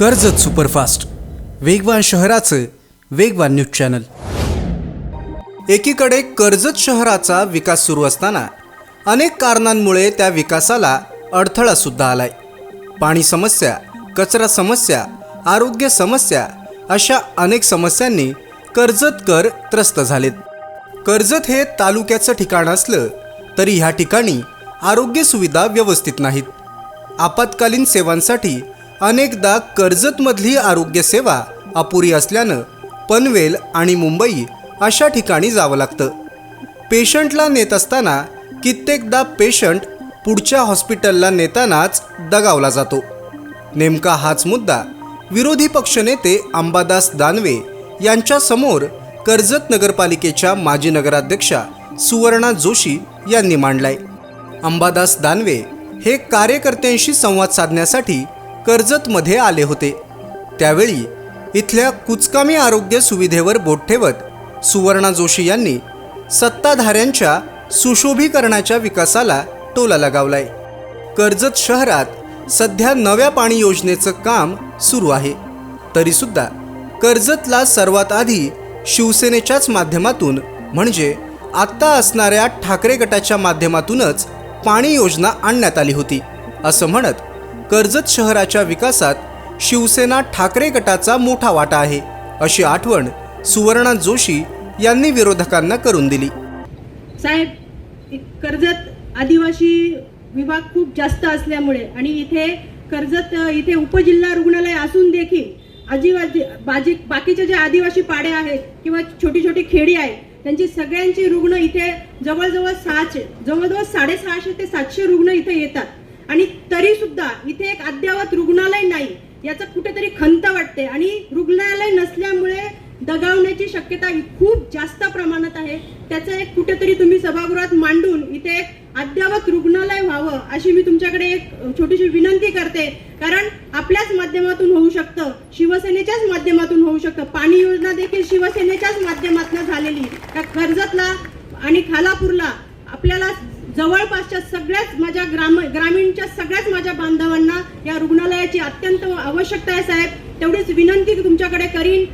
Karjat superfast. वेगवान शहराचं वेगवान न्यूज चॅनल. एकीकडे कर्जत शहराचा विकास सुरू असताना अनेक कारणांमुळे त्या विकासाला अडथळा सुद्धा आलाय. पाणी समस्या कचरा समस्या आरोग्य समस्या अशा अनेक समस्यांनी कर्जतकर त्रस्त झालेत. कर्जत हे तालुक्याचं ठिकाण असलं तरी ह्या ठिकाणी आरोग्य सुविधा व्यवस्थित नाहीत. आपत्कालीन सेवांसाठी अनेकदा कर्जतमधली आरोग्यसेवा अपुरी असल्यानं पनवेल आणि मुंबई अशा ठिकाणी जावं लागतं. पेशंटला नेत असताना कित्येकदा पेशंट पुढच्या हॉस्पिटलला नेतानाच दगावला जातो. नेमका हाच मुद्दा विरोधी पक्षनेते अंबादास दानवे यांच्यासमोर कर्जत नगरपालिकेच्या माजी नगराध्यक्षा सुवर्णा जोशी यांनी मांडलाय. अंबादास दानवे हे कार्यकर्त्यांशी संवाद साधण्यासाठी कर्जतमध्ये आले होते. त्यावेळी इथल्या कुचकामी आरोग्य सुविधेवर बोट ठेवत सुवर्णा जोशी यांनी सत्ताधाऱ्यांच्या सुशोभीकरणाच्या विकासाला टोला लगावलाय. कर्जत शहरात सध्या नव्या पाणी योजनेचं काम सुरू आहे. तरीसुद्धा कर्जतला सर्वात आधी शिवसेनेच्याच माध्यमातून म्हणजे आत्ता असणाऱ्या ठाकरे गटाच्या माध्यमातूनच पाणी योजना आणण्यात आली होती असं म्हणत कर्जत शहराच्या विकासात शिवसेना ठाकरे गटाचा मोठा वाटा आहे अशी आठवण सुवर्णा जोशी यांनी विरोधकांना करून दिली. साहेब कर्जत आदिवासी विभाग खूप जास्त असल्यामुळे आणि इथे कर्जत इथे उपजिल्हा रुग्णालय असून देखील आदिवासी बाजी बाकीचे जे आदिवासी पाडे आहेत किंवा छोटी छोटी खेडी आहे त्यांची सगळ्यांची रुग्ण इथे जवळजवळ सहाशे जवळजवळ साडेसहाशे ते सातशे रुग्ण इथे येतात. आणि तरी सुद्धा इथे एक अद्ययावत रुग्णालय नाही याचं कुठेतरी खंत वाटते. आणि रुग्णालय नसल्यामुळे दगावण्याची शक्यता ही खूप जास्त प्रमाणात आहे. त्याचं एक कुठेतरी तुम्ही सभागृहात मांडून इथे एक अद्ययावत रुग्णालय व्हावं अशी मी तुमच्याकडे एक छोटीशी विनंती करते. कारण आपल्याच माध्यमातून होऊ शकतं शिवसेनेच्याच माध्यमातून होऊ शकतं. पाणी योजना देखील शिवसेनेच्याच माध्यमातून झालेली त्या कर्जतला आणि खालापूरला आपल्याला जवळपासच्या सगळ्याच माझ्या ग्राम ग्रामीणच्या सगळ्याच माझ्या बांधवांना या रुग्णालयाची अत्यंत आवश्यकता आहे साहेब. तेवढीच विनंती तुमच्याकडे करीन.